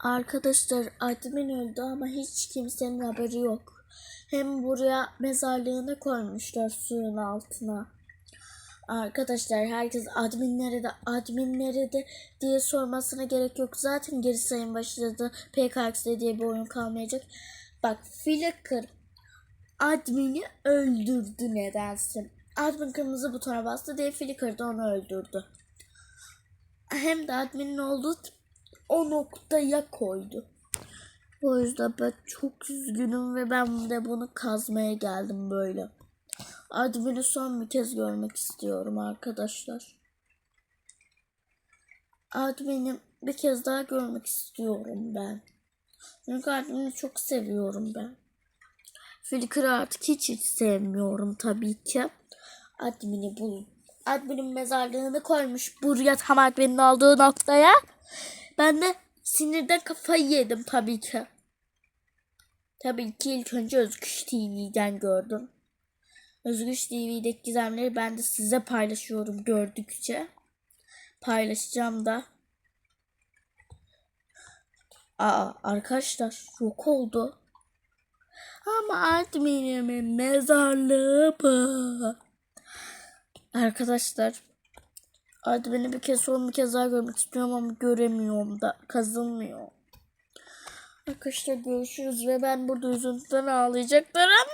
Arkadaşlar admin öldü ama hiç kimsenin haberi yok. Hem buraya mezarlığını koymuşlar suyun altına. Arkadaşlar herkes admin nerede, admin nerede diye sormasına gerek yok. Zaten geri sayım başladı. PKX diye bir oyun kalmayacak. Bak Flickr admini öldürdü nedense. Admin kırmızı butona bastı diye Flickr de onu öldürdü. Hem de adminin olduğu o noktaya koydu. O yüzden ben çok üzgünüm ve ben de bunu kazmaya geldim böyle. Admin'i son bir kez görmek istiyorum arkadaşlar. Admin'i bir kez daha görmek istiyorum ben. Çünkü admin'i çok seviyorum ben. Flickr'ı artık hiç hiç sevmiyorum tabii ki. Admin'i bul. Admin'in mezarlığını koymuş buraya tam admin'in olduğu noktaya. Ben de sinirden kafayı yedim tabii ki. Tabii ki ilk önce Özgüç TV'den gördüm. Özgüç TV'deki gizemleri ben de size paylaşıyorum gördükçe. Paylaşacağım da. Aa arkadaşlar yok oldu. Ama adminimin mezarlığı bu. Arkadaşlar admini bir kez son bir kez daha görmek istiyorum ama göremiyorum da kazılmıyor. Arkadaşlar görüşürüz ve ben burada üzüntüden ağlayacaklarım.